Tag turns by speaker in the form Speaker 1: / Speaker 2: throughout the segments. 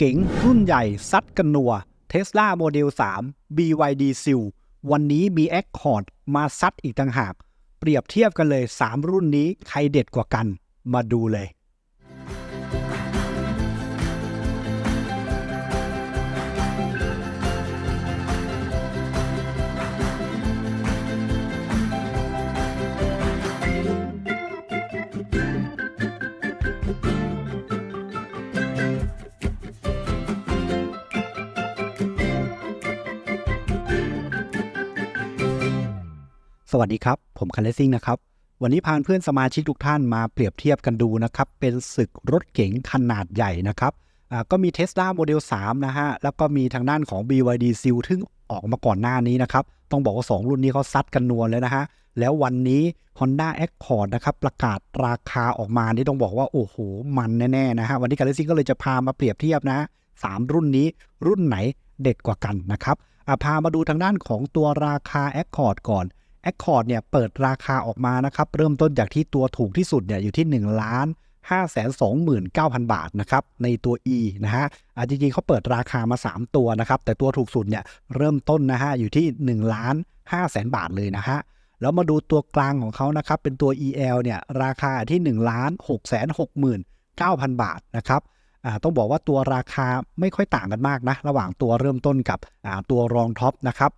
Speaker 1: เก๋งรุ่นใหญ่ซัดกันนัวเทสลาโมเดล 3 BYD Seal วันนี้มี Accord มาซัดอีกต่างหาก เปรียบเทียบกันเลย 3 รุ่นนี้ใครเด็ดกว่ากัน มาดูเลย วัสดีครับ ผมคันเลซิ่งนะครับ วันนี้พาเพื่อนสมาชิกทุกท่านมาเปรียบเทียบกันดูนะครับ เป็นศึกรถเก๋งขนาดใหญ่นะครับก็มี Tesla Model 3 นะฮะ แล้วก็มีทางด้านของ BYD Seal ซึ่งออกมาก่อนหน้านี้นะครับ ต้องบอกว่า 2 รุ่นนี้เขาซัดกันนัวเลยนะฮะ แล้ววันนี้ Honda Accord นะครับ ประกาศราคาออกมานี่ต้องบอกว่า โอ้โห มันแน่ๆนะฮะ วันนี้การเลซิ่งก็เลยจะพามาเปรียบเทียบนะสามรุ่นนี้รุ่นไหนเด็ดกว่ากันนะครับพามาดูทางด้านของตัวราคา Accord ก่อน Accord เนี่ยเปิดราคาออกมานะครับเริ่มต้นจากที่ตัวถูกที่สุดเนี่ยอยู่ที่ 1 ล้าน5 2 9 0 0 0 บาทนะครับในตัว E นะฮะอาจริงๆเขาเปิดราคามา 3 ตัวนะครับแต่ตัวถูกสุดเนี่ยเริ่มต้นนะฮะอยู่ที่1ล้าน5แสนบาทเลยนะฮะแล้วมาดูตัวกลางของเขานะครับเป็นตัว EL เนี่ยราคาที่1ล้าน6 6 9 0 0 0 บาทนะครับต้องบอกว่าตัวราคาไม่ค่อยต่างกันมากนะระหว่างตัวเริ่มต้นกับตัวรองท็อปนะครับ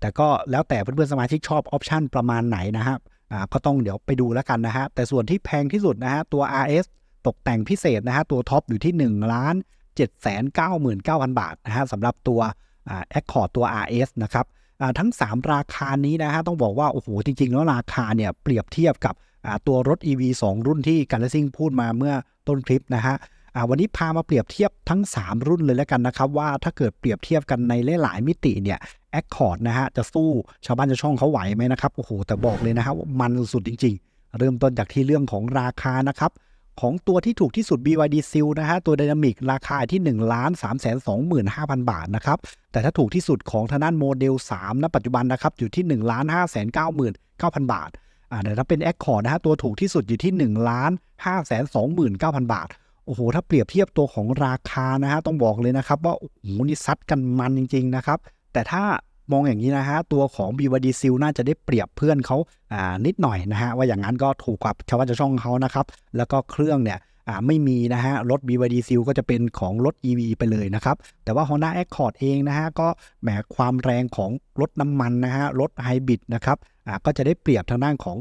Speaker 1: แต่ก็แล้วแต่เพื่อนๆสมาชิกชอบออปชันประมาณไหนนะฮะอ่าก็ต้องเดี๋ยวไปดูแล้วกันนะฮะแต่ส่วนที่แพงที่สุดนะฮะตัว RS ตกแต่งพิเศษนะฮะตัวท็อปอยู่ที่1ล้าน7 9 9 0 0 0 บาทนะฮะสำหรับตัวอ่า Accord ตัว RS นะครับอ่าทั้ง 3 ราคานี้นะฮะต้องบอกว่า โอ้โห จริง ๆ แล้วราคาเนี่ยเปรียบเทียบกับอ่าตัวรถ EV 2 รุ่นที่การเลซิ่งพูดมาเมื่อต้นคลิปนะฮะอ วันนี้พามาเปรียบเทียบทั้ง 3 รุ่นเลยแล้วกันนะครับ ว่าถ้าเกิดเปรียบเทียบกันในหลาย ๆ มิติเนี่ย Accord นะฮะจะสู้ชาวบ้านชาวช่องเขาไหวไหมนะครับโอ้โหแต่บอกเลยนะฮะว่ามันสุดจริง ๆ เริ่มต้นจากที่เรื่องของราคานะครับของตัวที่ถูกที่สุด BYD Seal นะฮะ ตัว Dynamic ราคาที่1ล้าน3 2 5 0 0 0 บาทนะครับ แต่ถ้าถูกที่สุดของทางด้านโมเดล3ณปัจจุบันนะครับ อยู่ที่1ล้าน5 9 9 0 0 0 บาทอ่าแต่ถ้าเป็น Accord นะฮะ ตัวถูกที่สุดอยู่ที่1ล้าน5 2 9 0 0 0 บาท อ้โหถ้าเปรียบเทียบตัวของราคานะฮะต้องบอกเลยนะครับ ว่าโอ้โหนี่ซัดกันมันจริง ๆ นะครับ แต่ถ้ามองอย่างนี้นะฮะตัวของ BYD Seal น่าจะได้เปรียบเพื่อนเขาอ่านิดหน่อยนะฮะว่าอย่างนั้นก็ถูกกว่าชาวบ้านชาวช่องเขานะครับ แล้วก็เครื่องเนี่ยอ่าไม่มีนะฮะรถ BYD Seal ก็จะเป็นของรถ EV ไปเลยนะครับ แต่ว่า Honda Accord เองนะฮะก็แหมความแรงของรถน้ำมันนะฮะรถไฮบริดนะครับอ่าก็จะได้เปรียบทางด้านของ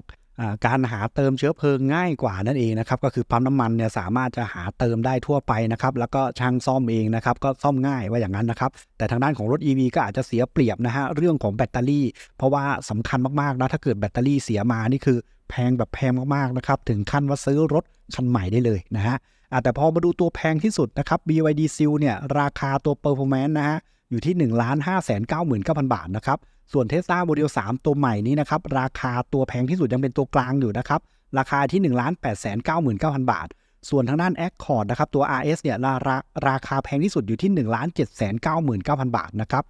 Speaker 1: การหาเติมเชื้อเพลิงง่ายกว่านั่นเองนะครับก็คือปั๊มน้ำมันเนี่ยสามารถจะหาเติมได้ทั่วไปนะครับแล้วก็ช่างซ่อมเองนะครับก็ซ่อมง่ายว่าอย่างนั้นนะครับแต่ทางด้านของรถ EV ก็อาจจะเสียเปรียบนะฮะเรื่องของแบตเตอรี่ เพราะว่าสำคัญมากๆนะถ้าเกิดแบตเตอรี่เสียมานี่คือแพงแบบแพงมากๆนะครับถึงขั้นว่าซื้อรถคันใหม่ได้เลยนะฮะแต่พอมาดูตัวแพงที่สุดนะครับ BYD Seal เนี่ยราคาตัว Performance นะฮะอยู่ที่ 1 5 9 9 0 0 0 บาทนะครับ ส่วน Tesla Model 3 ตัวใหม่นี้นะครับ ราคาตัวแพงที่สุดยังเป็นตัวกลางอยู่นะครับ ราคาที่ 1 8 9 9 0 0 0 บาท ส่วนทางด้าน Accord นะครับ ตัว RS เนี่ยราราราคาแพงที่สุดอยู่ที่ 1 7 9 9 0 0 0 บาทนะครับ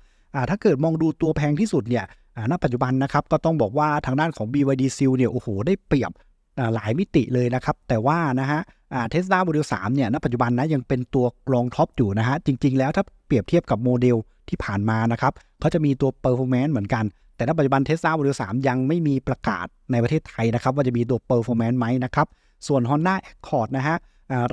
Speaker 1: ถ้าเกิดมองดูตัวแพงที่สุดเนี่ยณปัจจุบันนะครับก็ต้องบอกว่าทางด้านของ BYD Seal เนี่ยโอ้โหได้เปรียบหลายมิติเลยนะครับ แต่ว่านะฮะเทสลาโมเดล3เนี่ยณปัจจุบันนะยังเป็นตัวรองท็อปอยู่นะฮะจริง ๆ แล้วถ้าเปรียบเทียบกับโมเดล ที่ผ่านมานะครับเขาจะมีตัว Performance เหมือนกัน แต่ณปัจจุบันเทสลาโมเดล3ยังไม่มีประกาศในประเทศไทยนะครับ ว่าจะมีตัว Performance ไหมนะครับ ส่วน Honda Accord นะฮะ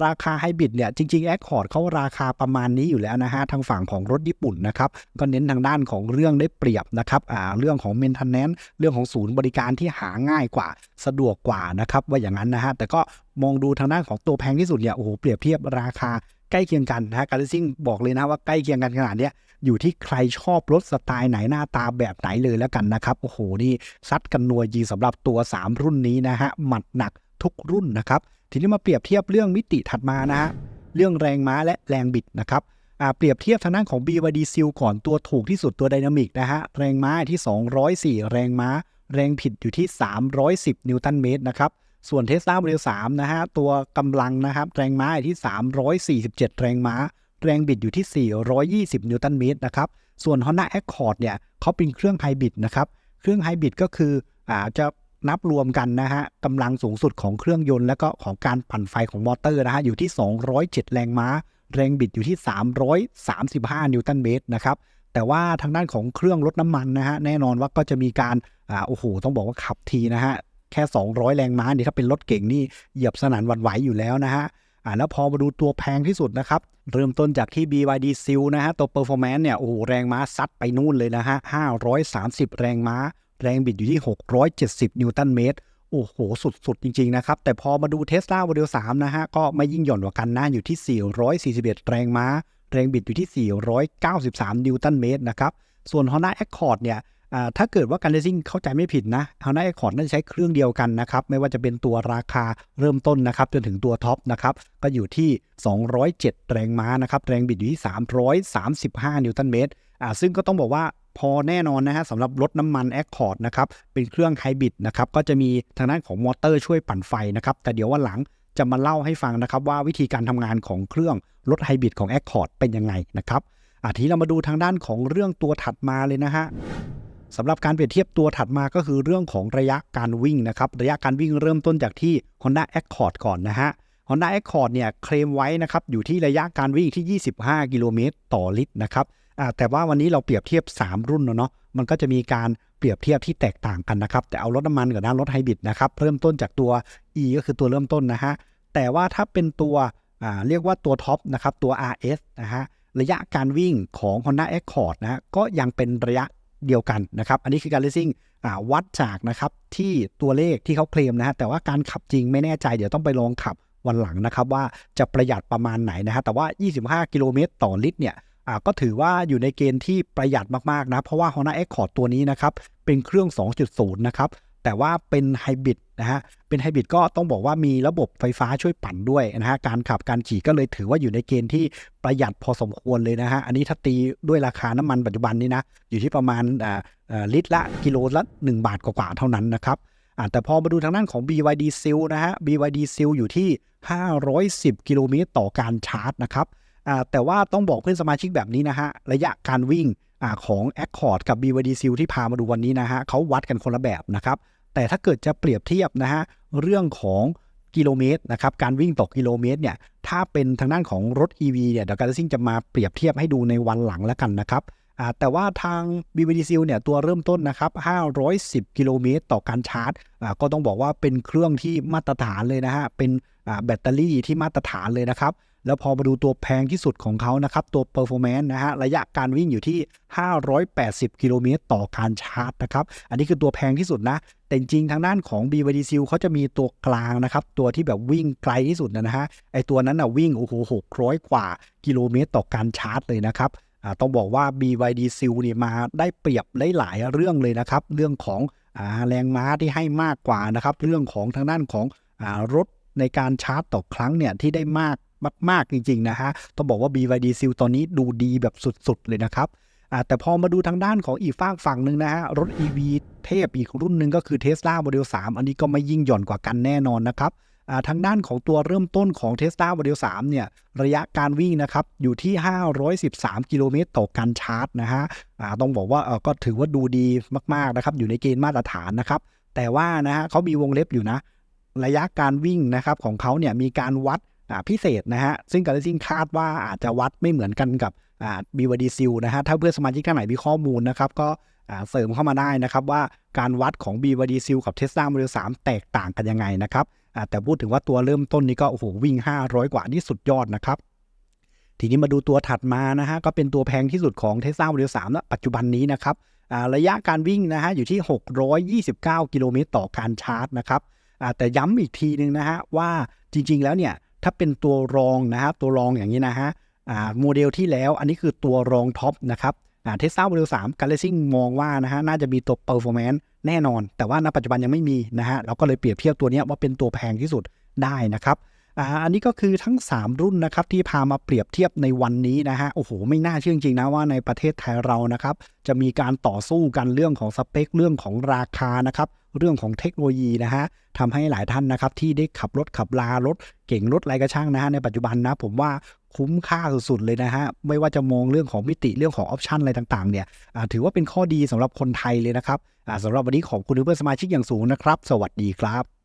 Speaker 1: ราคาไฮบริดเนี่ยจริง ๆ Accord เขาราคาประมาณนี้อยู่แล้วนะฮะทางฝั่งของรถญี่ปุ่นนะครับก็เน้นทางด้านของเรื่องได้เปรียบนะครับเรื่องของ maintenance เรื่องของศูนย์บริการที่หาง่ายกว่าสะดวกกว่านะครับว่าอย่างนั้นนะฮะแต่ก็มองดูทางด้านของตัวแพงที่สุดเนี่ยโอ้โหเปรียบเทียบราคาใกล้เคียงกันนะฮะการซิ่งบอกเลยนะว่าใกล้เคียงกันขนาดเนี้ย อยู่ที่ใครชอบรถสไตล์ไหนหน้าตาแบบไหนเลยแล้วกันนะครับโอ้โหนี่ซัดกันนัวยีสำหรับตัว 3 รุ่นนี้นะฮะหมัดหนักทุกรุ่นนะครับทีนี้มาเปรียบเทียบเรื่องมิติถัดมานะฮะเรื่องแรงม้าและแรงบิดนะครับอ่าเปรียบเทียบทางด้านของ BYD Seal ก่อนตัวถูกที่สุดตัวไดนามิกนะฮะแรงม้าที่ 204 แรงม้า แรงผิดอยู่ที่ 310 นิวตันเมตรนะครับส่วน Tesla Model 3นะฮะตัวกำลังนะครับแรงม้าอยู่ที่ 347 แรงม้า แรงบิดอยู่ที่ 420 นิวตันเมตรนะครับ ส่วน Honda Accord เนี่ยเขาเป็นเครื่องไฮบริดนะครับ เครื่องไฮบริดก็คืออาจะนับรวมกันนะฮะกำลังสูงสุดของเครื่องยนต์ และก็ของการปั่นไฟของมอเตอร์นะฮะอยู่ที่ 207 แรงม้า แรงบิดอยู่ที่ 335 นิวตันเมตรนะครับแต่ว่าทางด้านของเครื่องลดน้ำมันนะฮะแน่นอนว่าก็จะมีการอ่าโอ้โหต้องบอกว่าขับทีนะฮะแค่ 200 แรงม้าเนี่ยถ้าเป็นรถเก่งนี่เหยียบสนั่นวันไหวอยู่แล้วนะฮะ อ่าแล้วพอมาดูตัวแพงที่สุดนะครับ เริ่มต้นจากที่ BYD Seal นะฮะ ตัว Performance เนี่ย โอ้โห แรงม้าซัดไปนู่นเลยนะฮะ 530 แรงม้า แรงบิดอยู่ที่ 670 นิวตันเมตร โอ้โห สุด ๆ จริง ๆ นะครับ แต่พอมาดู Tesla Model 3นะฮะ ก็ไม่ยิ่งหย่อนกว่ากันนะอยู่ที่ 441 แรงม้า แรงบิดอยู่ที่ 493 นิวตันเมตรนะครับ ส่วน Honda Accord เนี่ย ถ้าเกิดว่าการเลซิ่งเข้าใจไม่ผิดนะ Honda Accord น่าจะใช้เครื่องเดียวกันนะครับ ไม่ว่าจะเป็นตัวราคาเริ่มต้นนะครับ จนถึงตัวท็อปนะครับ ก็อยู่ที่ 207 แรงม้านะครับ แรงบิดอยู่ที่ 335 นิวตันเมตรอ่าซึ่งก็ต้องบอกว่าพอแน่นอนนะฮะสำหรับรถน้ำมัน Accord นะครับเป็นเครื่องไฮบริดนะครับก็จะมีทางด้านของมอเตอร์ช่วยปั่นไฟนะครับแต่เดี๋ยววันหลังจะมาเล่าให้ฟังนะครับว่าวิธีการทำงานของเครื่องรถไฮบริดของ Accord เป็นยังไงนะครับอาทีนี้เรามาดูทางด้านของเรื่องตัวถัดมาเลยนะฮะ สำหรับการเปรียบเทียบตัวถัดมาก็คือเรื่องของระยะการวิ่งนะครับ ระยะการวิ่งเริ่มต้นจากที่ Honda Accord ก่อนนะฮะ Honda Accord เนี่ยเคลมไว้นะครับอยู่ที่ระยะการวิ่งที่ 25 กิโลเมตรต่อลิตรนะครับแต่ว่าวันนี้เราเปรียบเทียบ 3 รุ่นเนาะมันก็จะมีการเปรียบเทียบที่แตกต่างกันนะครับ แต่เอารถน้ำมันกับด้ารถไฮบริดนะครับเริ่มต้นจากตัว E ก็คือตัวเริ่มต้นนะฮะแต่ว่าถ้าเป็นตัวเรียกว่าตัวท็อปนะครับตัว RS นะฮะระยะการวิ่งของ Honda Accord นะก็ยังเป็นระยะ เดียวกันนะครับ อันนี้คือการเลสซิ่งวัดจากนะครับที่ตัวเลขที่เขาเคลมนะฮะแต่ว่าการขับจริงไม่แน่ใจ เดี๋ยวต้องไปลองขับวันหลังนะครับว่าจะประหยัดประมาณไหนนะฮะแต่ว่า 25 กิโลเมตรต่อลิตรเนี่ยก็ถือว่าอยู่ในเกณฑ์ที่ประหยัดมากๆนะ เพราะว่า Honda Accord ตัวนี้นะครับ เป็นเครื่อง 2.0 นะครับ แต่ว่าเป็นไฮบริดนะฮะเป็นไฮบริดก็ต้องบอกว่ามีระบบไฟฟ้าช่วยปั่นด้วยนะฮะการขับการขี่ก็เลยถือว่าอยู่ในเกณฑ์ที่ประหยัดพอสมควรเลยนะฮะอันนี้ถ้าตีด้วยราคาน้ำมันปัจจุบันนี้นะอยู่ที่ประมาณอ่าลิตรละกิโลละ 1 บาทกว่าๆเท่านั้นนะครับอ่าแต่พอมาดูทางด้านของ BYD Seal นะฮะ BYD Seal อยู่ที่ 510 กิโลเมตรต่อการชาร์จนะครับอ่าแต่ว่าต้องบอกเพื่อนสมาชิกแบบนี้นะฮะระยะการวิ่งอของ Accord กับ BYD Seal ที่พามาดูวันนี้นะฮะเขาวัดกันคนละแบบนะครับ แต่ถ้าเกิดจะเปรียบเทียบนะฮะเรื่องของกิโลเมตรนะครับการวิ่งต่อกิโลเมตรเนี่ยถ้าเป็นทางด้านของรถ EV เนี่ยเดี๋ยวการซิ่งจะมาเปรียบเทียบให้ดูในวันหลังแล้วกันนะครับแต่ว่าทาง BYD Seal เนี่ยตัวเริ่มต้นนะครับ 510 กิโลเมตรต่อการชาร์จ ก็ต้องบอกว่าเป็นเครื่องที่มาตรฐานเลยนะฮะ เป็นแบตเตอรี่ที่มาตรฐานเลยนะครับ แล้วพอมาดูตัวแพงที่สุดของเขานะครับ ตัว performance นะฮะระยะการวิ่งอยู่ที่ 580 กิโลเมตรต่อการชาร์จนะครับ อันนี้คือตัวแพงที่สุดนะ แต่จริงทางด้านของ BYD Seal เขาจะมีตัวกลางนะครับ ตัวที่แบบวิ่งไกลที่สุดนะฮะไอตัวนั้นนะวิ่งโอ้โห600กว่ากิโลเมตรต่อการชาร์จเลยนะครับต้องบอกว่า BYD Seal นี่ยมาได้เปรียบหลายเรื่องเลยนะครับ เรื่องของอแรงม้าที่ให้มากกว่านะครับ เรื่องของทางด้านของอรถในการชาร์จต่อครั้งเนี่ยที่ได้มาก มาก ๆ จริง ๆ นะฮะ ต้องบอกว่า BYD Seal ตอนนี้ดูดีแบบสุด ๆ เลยนะครับแต่พอมาดูทางด้านของอีกฝากฝั่งหนึ่งนะฮะ รถ EV เทพอีกรุ่นหนึ่งก็คือ Tesla Model 3 อันนี้ก็ไม่ยิ่งหย่อนกว่ากันแน่นอนนะครับทางด้านของตัวเริ่มต้นของ Tesla Model 3 เนี่ย ระยะการวิ่งนะครับ อยู่ที่ 513 กิโลเมตรต่อการชาร์จนะฮะต้องบอกว่าก็ถือว่าดูดีมากๆนะครับ อยู่ในเกณฑ์มาตรฐานนะครับ แต่ว่านะฮะเขามีวงเล็บอยู่นะ ระยะการวิ่งนะครับของเขาเนี่ยมีการวัด พิเศษนะฮะ ซึ่งการซิ่งคาดว่าอาจจะวัดไม่เหมือนกันกับอ่า BYD Seal นะฮะ ถ้าเพื่อนสมาชิกท่านไหนมีข้อมูลนะครับ ก็เสริมเข้ามาได้นะครับว่าการวัดของ BYD Seal กับ Tesla Model 3แตกต่างกันยังไงนะครับแต่พูดถึงว่าตัวเริ่มต้นนี้ก็โอ้โหวิ่ง 500 กว่านี่สุดยอดนะครับทีนี้มาดูตัวถัดมานะฮะก็เป็นตัวแพงที่สุดของ Tesla Model 3ณปัจจุบันนี้นะครับระยะการวิ่งนะฮะอยู่ที่ 629 กิโลเมตรต่อการชาร์จนะครับแต่ย้ำอีกทีนึงนะฮะว่าจริงๆแล้วเนี่ย ถ้าเป็นตัวรองนะครับตัวรองอย่างนี้นะฮะโมเดลที่แล้วอันนี้คือตัวรองท็อปนะครับเทสซาโมเดล3 g a l a x y มองว่านะฮะน่าจะมีตัวเปอร์ฟอร์แมนซ์แน่นอน แต่ว่าณปัจจุบันยังไม่มีนะฮะเราก็เลยเปรียบเทียบตัวนี้ว่าเป็นตัวแพงที่สุดได้นะครับ อ่าอันนี้ก็คือทั้ง 3 รุ่นนะครับที่พามาเปรียบเทียบในวันนี้นะฮะโอ้โหไม่น่าเชื่อจริงๆนะว่าในประเทศไทยเรานะครับจะมีการต่อสู้กันเรื่องของสเปคเรื่องของราคานะครับเรื่องของเทคโนโลยีนะฮะทำให้หลายท่านนะครับที่ได้ขับรถขับลารถเก่งรถอะไรก็ช่างนะฮะในปัจจุบันนะผมว่าคุ้มค่าสุดๆเลยนะฮะไม่ว่าจะมองเรื่องของมิติเรื่องของออปชันอะไรต่างๆเนี่ยอ่าถือว่าเป็นข้อดีสำหรับคนไทยเลยนะครับอ่าสำหรับวันนี้ขอบคุณเพื่อนสมาชิกอย่างสูงนะครับ สวัสดีครับ